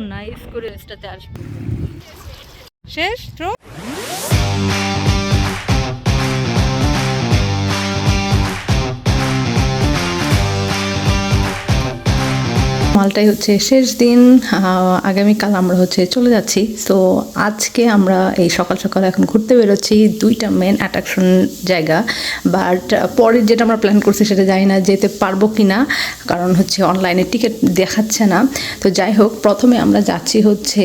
Nice করে রেস্টাতে আসবে। শেষ থ্রো মালটাই হচ্ছে শেষ দিন আগামীকাল আমরা হচ্ছে চলে যাচ্ছি। তো আজকে আমরা এই সকাল সকাল এখন ঘুরতে বেরোচ্ছি, দুইটা মেন অ্যাট্রাকশন জায়গা। বাট পরে যেটা আমরা প্ল্যান করছি সেটা জানি না যেতে পারব কি না কারণ হচ্ছে অনলাইনে টিকিট দেখাচ্ছে না। তো যাই হোক, প্রথমে আমরা যাচ্ছি হচ্ছে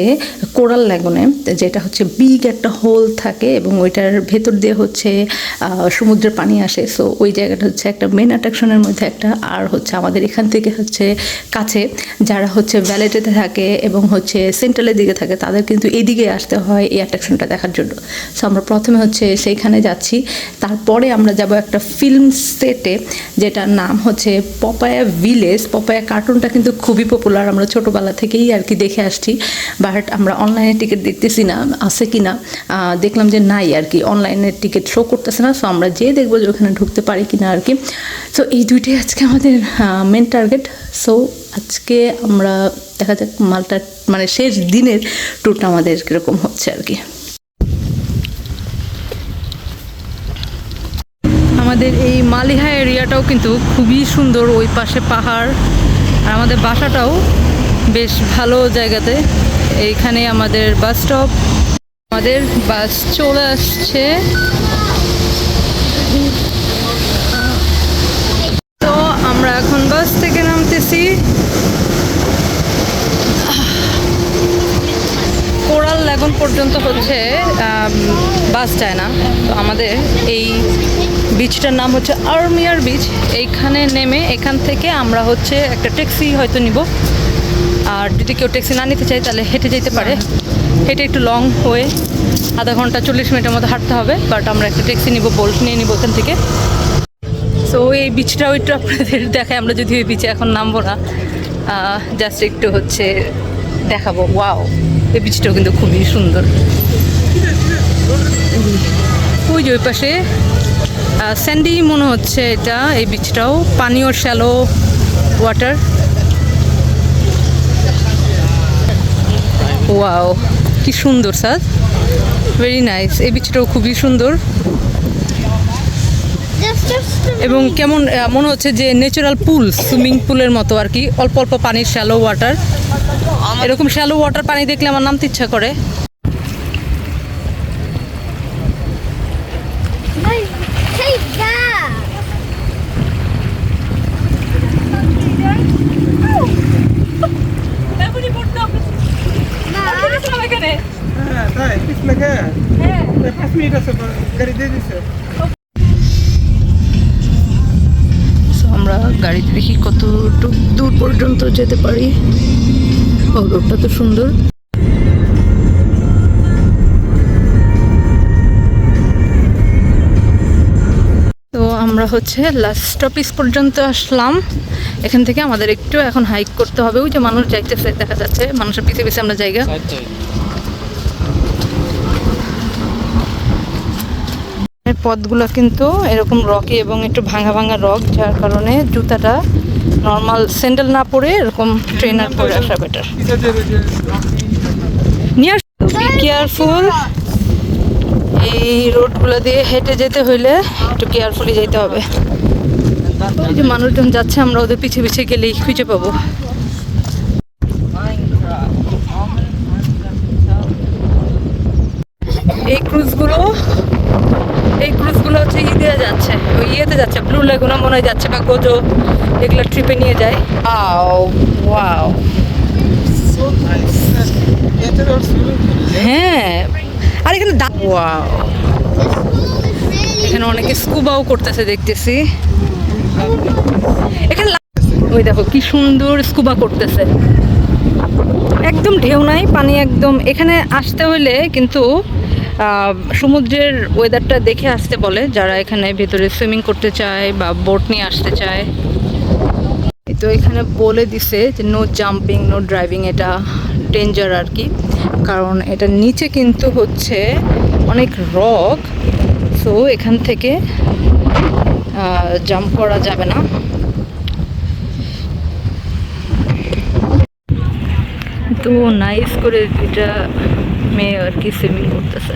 কোরাল ল্যাগুনে যেটা হচ্ছে বিগ একটা হোল থাকে এবং ওইটার ভেতর দিয়ে হচ্ছে সমুদ্রের পানি আসে। সো ওই জায়গাটা হচ্ছে একটা মেন অ্যাট্রাকশনের মধ্যে একটা। আর হচ্ছে আমাদের এখান থেকে হচ্ছে কাছে যারা হচ্ছে ভ্যালেটেতে থাকে এবং হচ্ছে সেন্ট্রালের দিকে থাকে, তাদের কিন্তু এদিকে আসতে হয় এই অ্যাট্রাকশনটা দেখার জন্য। সো আমরা প্রথমে হচ্ছে সেইখানে যাচ্ছি। তারপরে আমরা যাব একটা ফিল্ম সেটে যেটার নাম হচ্ছে পপায়া ভিলেজ পপায়া কার্টুনটা কিন্তু খুবই পপুলার আমরা ছোটোবেলা থেকেই আর কি দেখে আসছি। বাট আমরা অনলাইনে টিকিট দেখতেছি না, আছে কি না দেখলাম যে নাই আর কি অনলাইনে টিকিট শো করতেছে না সো আমরা যেয়ে দেখব যে ওখানে ঢুকতে পারি কি না আর কি। সো এই দুইটাই আজকে আমাদের মেন টার্গেট সো আজকে আমরা দেখা যাক মালটা মানে শেষ দিনের ট্যুরটা আমাদের কীরকম হচ্ছে আর কি। আমাদের এই মালিহা এরিয়াটাও কিন্তু খুবই সুন্দর, ওই পাশে পাহাড়, আর আমাদের বাসাটাও বেশ ভালো জায়গাতে। এইখানে আমাদের বাস স্টপ। আমাদের বাস চলে আসছে। তো আমরা এখন বাস থেকে নামতেছি। কোরাল লেগন পর্যন্ত হচ্ছে বাস যায় না। তো আমাদের এই বিচটার নাম হচ্ছে আর্মিয়ার বিচ এইখানে নেমে এখান থেকে আমরা হচ্ছে একটা ট্যাক্সি হয়তো নিব। আর যদি কেউ ট্যাক্সি না নিতে চায়, তাহলে হেঁটে যেতে পারে। হেঁটে একটু লং হয়ে আধা ঘণ্টা চল্লিশ মিনিটের মধ্যে হাঁটতে হবে, বাট আমরা একটা ট্যাক্সি নিব, বোল্ট নিয়ে নিব এখান থেকে। সো এই বিচটা ওইটা আপনাদের দেখায়, আমরা যদি ওই বিচে এখন নামবো না। জাস্ট একটু হচ্ছে দেখাবো। ওয়াও এই বিচটাও কিন্তু খুবই সুন্দর। ওই যে ওই পাশে স্যান্ডি মনে হচ্ছে এটা, এই বিচটাও পানীয় শ্যালো ওয়াটার ওয়াও কি সুন্দর স্যার। ভেরি নাইস এই বিচটাও খুবই সুন্দর। এবং কেমন মনে হচ্ছে যে ন্যাচারাল পুল সুইমিং পুলের মতো আর কি অল্প অল্প পানির শ্যালো ওয়াটার এরকম শ্যালো ওয়াটার পানি দেখলে আমার নামতে ইচ্ছা করে। Take that. হ্যাঁ তাই পিছ লাগে পাঁচ মিনিট আছে তো, গাড়ি দিয়ে দিছে। আমরা গাড়িতে দেখি কত দূর পর্যন্ত যেতে পারি। ও রোডটা তো সুন্দর। আমরা হচ্ছে লাস্ট স্টপিস পর্যন্ত আসলাম। এখান থেকে আমাদের একটু এখন হাইক করতে হবে। ওই যে মানুষ যাইতেছে দেখা যাচ্ছে মানুষের পিছিয়ে পিছিয়ে আমরা জায়গা। পথগুলো কিন্তু এরকম রকি এবং একটু ভাঙা ভাঙা রক যার কারণে জুতাটা নর্মাল স্যান্ডেল না পরে এরকম ট্রেনার পরে আসা বেটার নিয়ে কেয়ারফুল এই রোডগুলো দিয়ে হেঁটে যেতে হইলে একটু কেয়ারফুলি যেতে হবে। যে মানুষজন যাচ্ছে আমরা ওদের পিছিয়ে পিছিয়ে গেলেই খুঁজে পাবো। এই ক্রুজগুলো এই ক্রুজগুলো হচ্ছে ই দিয়ে যাচ্ছে। ওই ইয়েতে যাচ্ছে ব্লু লেগুনা মনে হয় যাচ্ছে বা গোজো এগুলো ট্রিপে নিয়ে যায়। আও ওয়াও হ্যাঁ আর এখানে এখানে অনেকে স্কুবাও করতেছে, দেখতেছি। এখানে ওই দেখো, কি সুন্দর স্কুবা করতেছে। একদম ঢেউ নাই, পানি একদম। এখানে আসতে হলে কিন্তু সমুদ্রের ওয়েদারটা দেখে আসতে বলে, যারা এখানে ভেতরে সুইমিং করতে চায় বা বোট নিয়ে আসতে চায়। তো এখানে বলে দিছে যে নো জাম্পিং নো ড্রাইভিং এটা। ডেঞ্জার আর কি। কারণ এটা নিচে কিন্তু হচ্ছে অনেক রক সো এখান থেকে জাম্প করা যাবে না। তো নাইস করে দুটা মেয়ে আর কি সুইমিং করতেছে।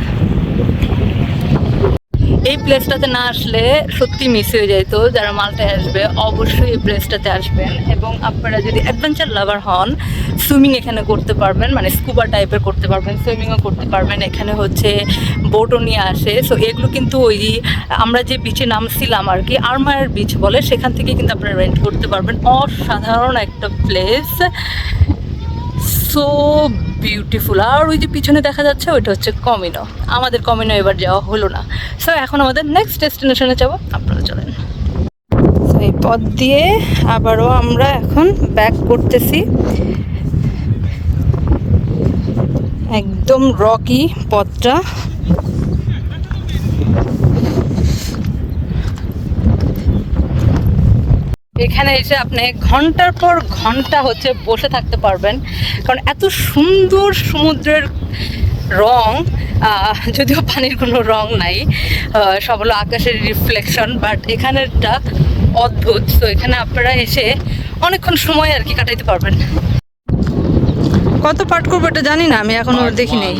প্লেসটাতে না আসলে সত্যি মিস হয়ে যেত যারা মালটায় আসবে, অবশ্যই এই প্লেসটাতে আসবেন। এবং আপনারা যদি অ্যাডভেঞ্চার লাভার হন সুইমিং এখানে করতে পারবেন মানে স্কুবা টাইপের করতে পারবেন সুইমিংও করতে পারবেন। এখানে হচ্ছে বোটও নিয়ে আসে। সো এগুলো কিন্তু ওই আমরা যে বিচে নামছিলাম আর কি আরমায়ার বিচ বলে, সেখান থেকে কিন্তু আপনারা রেন্ট করতে পারবেন। অসাধারণ একটা প্লেস সো বিউটিফুল আর ওই যে পিছনে দেখা যাচ্ছে, ওইটা হচ্ছে কমিনো আমাদের কমিনো এবার যাওয়া হলো না। সো এখন আমাদের নেক্সট ডেস্টিনেশনে যাব। আপনারা চলেন। এই পথ দিয়ে আবারও আমরা এখন ব্যাক করতেছি। একদম রকি পথটা। এখানে এসে আপনি ঘণ্টার পর ঘণ্টা হচ্ছে বসে থাকতে পারবেন। কারণ এত সুন্দর সমুদ্রের রং যদিও পানির কোনো রং নাই সব হলো আকাশের রিফ্লেকশন বাট এখানেরটা অদ্ভুত। তো এখানে আপনারা এসে অনেকক্ষণ সময় আর কি কাটাইতে পারবেন। কত পার্ট করব এটা জানি না আমি এখনও দেখি নেই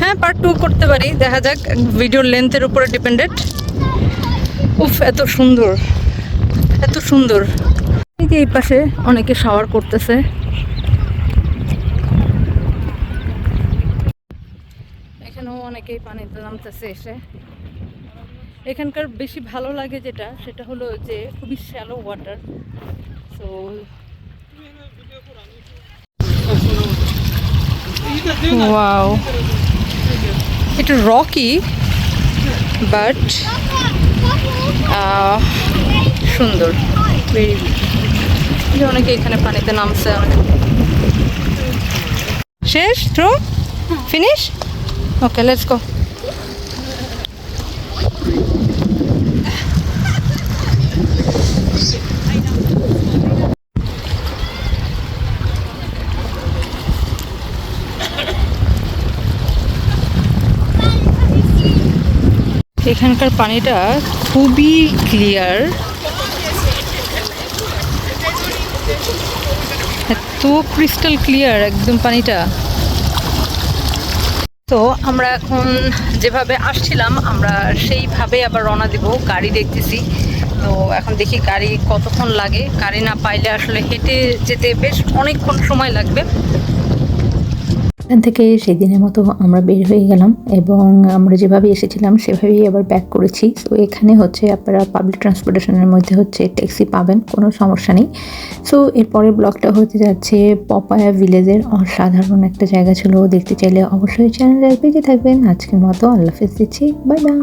হ্যাঁ পার্ট টু করতে পারি দেখা যাক ভিডিওর লেন্থের উপরে ডিপেন্ডেড উফ এত সুন্দর। সুন্দর। এই এই পাশে অনেকে শাওয়ার করতেছে। এখানেও অনেকেই পানিতে নামতেছে এসে। এখানকার বেশি ভালো লাগে যেটা সেটা হলো যে খুবই শ্যালো ওয়াটার তো ওয়াও এটা রকি বাট সুন্দর। ভেরি অনেকে এখানে পানিতে নামছে। শেষ? থ্রো ফিনিশ ওকে লেটস গো এখানকার পানিটা খুবই ক্লিয়ার এত ক্রিস্টাল ক্লিয়ার একদম পানিটা। তো আমরা এখন যেভাবে আসছিলাম, আমরা সেইভাবে আবার রওনা দিব, গাড়ি দেখতেছি। তো এখন দেখি গাড়ি কতক্ষণ লাগে। গাড়ি না পাইলে আসলে হেঁটে যেতে বেশ অনেকক্ষণ সময় লাগবে। এখান থেকে সেদিনের মতো আমরা বের হয়ে গেলাম এবং আমরা যেভাবে এসেছিলাম সেভাবেই আবার ব্যাক করেছি। তো এখানে হচ্ছে আপনারা পাবলিক ট্রান্সপোর্টেশনের মধ্যে হচ্ছে ট্যাক্সি পাবেন, কোনো সমস্যা নেই। সো এরপরের ব্লগটা হতে যাচ্ছে পপায়া ভিলেজের অসাধারণ একটা জায়গা ছিল। দেখতে চাইলে অবশ্যই চ্যানেলের পেজে থাকবেন। আজকের মতো আল্লাহ হাফেজ দিচ্ছি। Bye bye